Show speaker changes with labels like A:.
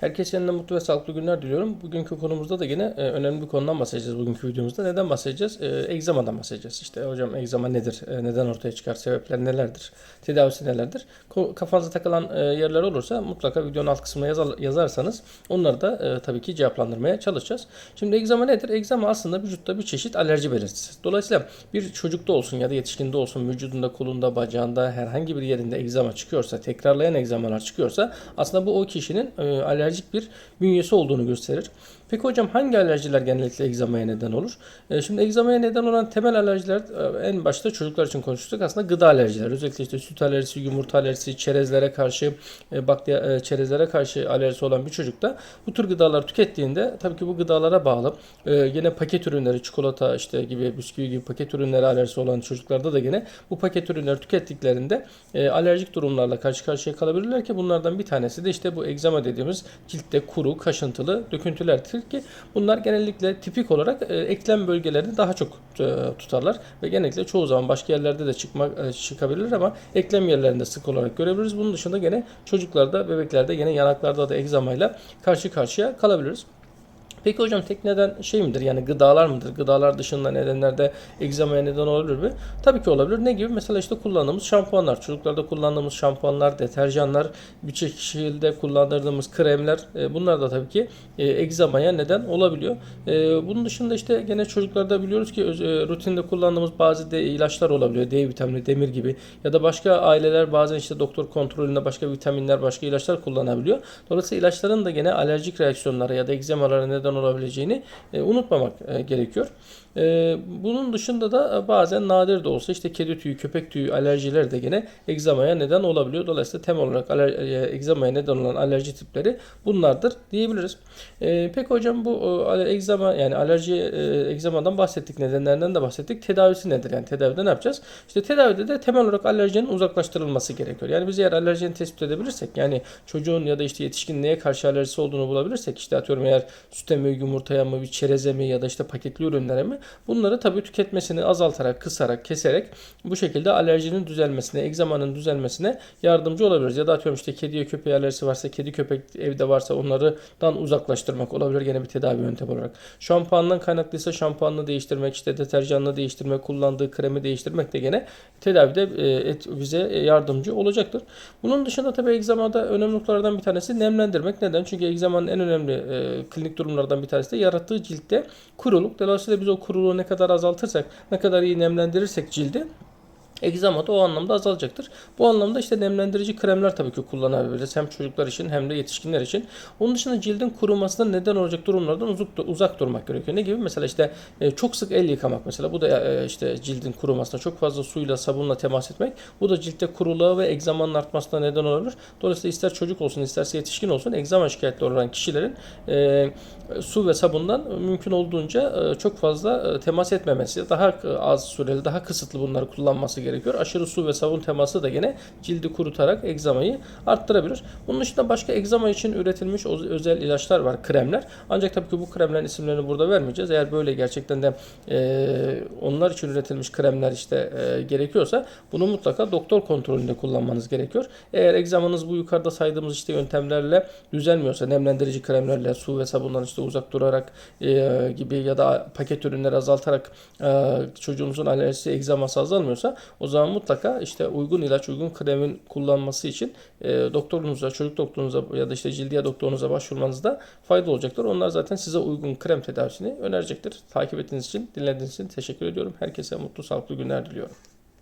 A: Herkese yeniden mutlu ve sağlıklı günler diliyorum. Bugünkü konumuzda da yine e, önemli bir konudan bahsedeceğiz bugünkü videomuzda. Neden bahsedeceğiz? E, egzamadan bahsedeceğiz. İşte hocam egzama nedir? E, neden ortaya çıkar? Sebepler nelerdir? Tedavisi nelerdir? Ko- kafanıza takılan e, yerler olursa mutlaka videonun alt kısmına yazar- yazarsanız onları da e, tabii ki cevaplandırmaya çalışacağız. Şimdi egzama nedir? Egzama aslında vücutta bir çeşit alerji belirtisi. Dolayısıyla bir çocukta olsun ya da yetişkinde olsun vücudunda, kolunda, bacağında herhangi bir yerinde egzama çıkıyorsa, tekrarlayan egzamalar çıkıyorsa aslında bu o kişinin e, alerjik bir bünyesi olduğunu gösterir. Peki hocam hangi alerjiler genellikle egzamaya neden olur? E, şimdi egzamaya neden olan temel alerjiler e, en başta çocuklar için konuştuk aslında gıda alerjileri. Özellikle işte süt alerjisi, yumurta alerjisi, çerezlere karşı e, bakteriya, e, çerezlere karşı alerjisi olan bir çocukta bu tür gıdalar tükettiğinde tabii ki bu gıdalara bağlı e, yine paket ürünleri, çikolata işte gibi bisküvi gibi paket ürünleri alerjisi olan çocuklarda da yine bu paket ürünleri tükettiklerinde e, alerjik durumlarla karşı karşıya kalabilirler ki bunlardan bir tanesi de işte bu egzama dediğimiz ciltte kuru, kaşıntılı döküntülerdir ki bunlar genellikle tipik olarak e, eklem bölgelerini daha çok e, tutarlar ve genellikle çoğu zaman başka yerlerde de çıkmak e, çıkabilir ama eklem yerlerinde sık olarak görebiliriz. Bunun dışında gene çocuklarda, bebeklerde gene yanaklarda da egzamayla karşı karşıya kalabiliriz. Peki hocam tek neden şey midir yani gıdalar mıdır? Gıdalar dışında nedenlerde egzamaya neden olabilir mi? Tabii ki olabilir. Ne gibi? Mesela işte kullandığımız şampuanlar. Çocuklarda kullandığımız şampuanlar, deterjanlar, bir şekilde kullandırdığımız kremler e, bunlar da tabii ki e, egzamaya neden olabiliyor. E, bunun dışında işte gene çocuklarda biliyoruz ki e, rutinde kullandığımız bazı de ilaçlar olabiliyor. D vitamini, demir gibi ya da başka aileler bazen işte doktor kontrolünde başka vitaminler, başka ilaçlar kullanabiliyor. Dolayısıyla ilaçların da gene alerjik reaksiyonlara ya da egzamalara neden olabileceğini e, unutmamak e, gerekiyor. E, bunun dışında da bazen nadir de olsa işte kedi tüyü, köpek tüyü alerjileri de gene egzamaya neden olabiliyor. Dolayısıyla temel olarak aler, egzamaya neden olan alerji tipleri bunlardır diyebiliriz. E, peki hocam bu e, egzama yani alerji e, egzamadan bahsettik, nedenlerinden de bahsettik. Tedavisi nedir? Yani tedavide ne yapacağız? İşte tedavide de temel olarak alerjinin uzaklaştırılması gerekiyor. Yani biz eğer alerjini tespit edebilirsek yani çocuğun ya da işte yetişkin neye karşı alerjisi olduğunu bulabilirsek işte atıyorum eğer süte mi, yumurtaya mı, çereze mi ya da işte paketli ürünlere mi bunları tabii tüketmesini azaltarak, kısarak, keserek bu şekilde alerjinin düzelmesine, egzamanın düzelmesine yardımcı olabiliriz. Ya da atıyorum işte kediye köpeğe alerjisi varsa, kedi köpek evde varsa onlardan uzaklaştırmak olabilir gene bir tedavi yöntemi olarak. Şampuandan kaynaklıysa şampuanını değiştirmek, işte deterjanını değiştirmek, kullandığı kremi değiştirmek de gene tedavide e, et- bize yardımcı olacaktır. Bunun dışında tabii egzamada önemli noktalardan bir tanesi nemlendirmek. Neden? Çünkü egzamanın en önemli e, klinik durumlardan bir tanesi de yarattığı ciltte kuruluk. Dolayısıyla biz o kuruluğu ne kadar azaltırsak, ne kadar iyi nemlendirirsek cildi Egzama da o anlamda azalacaktır. Bu anlamda işte nemlendirici kremler tabii ki kullanabiliriz. Hem çocuklar için hem de yetişkinler için. Onun dışında cildin kurumasına neden olacak durumlardan uzak, uzak durmak gerekiyor. Ne gibi? Mesela işte e, çok sık el yıkamak mesela. Bu da e, işte cildin kurumasına çok fazla suyla sabunla temas etmek. Bu da ciltte kuruluğa ve egzamanın artmasına neden olabilir. Dolayısıyla ister çocuk olsun isterse yetişkin olsun egzama şikayetleri olan kişilerin e, su ve sabundan mümkün olduğunca çok fazla temas etmemesi, daha az süreli, daha kısıtlı bunları kullanması gerekiyor. Aşırı su ve sabun teması da gene cildi kurutarak egzamayı arttırabilir. Bunun dışında başka egzama için üretilmiş özel ilaçlar var, kremler. Ancak tabii ki bu kremlerin isimlerini burada vermeyeceğiz. Eğer böyle gerçekten de e, onlar için üretilmiş kremler işte e, gerekiyorsa bunu mutlaka doktor kontrolünde kullanmanız gerekiyor. Eğer egzamanız bu yukarıda saydığımız işte yöntemlerle düzelmiyorsa, nemlendirici kremlerle, su ve sabundan işte uzak durarak e, gibi ya da paket ürünleri azaltarak e, çocuğunuzun alerjisi, egzaması azalmıyorsa o zaman mutlaka işte uygun ilaç, uygun kremin kullanması için e, doktorunuza, çocuk doktorunuza ya da işte cildiye doktorunuza başvurmanızda fayda olacaktır. Onlar zaten size uygun krem tedavisini önerecektir. Takip ettiğiniz için, dinlediğiniz için teşekkür ediyorum. Herkese mutlu, sağlıklı günler diliyorum.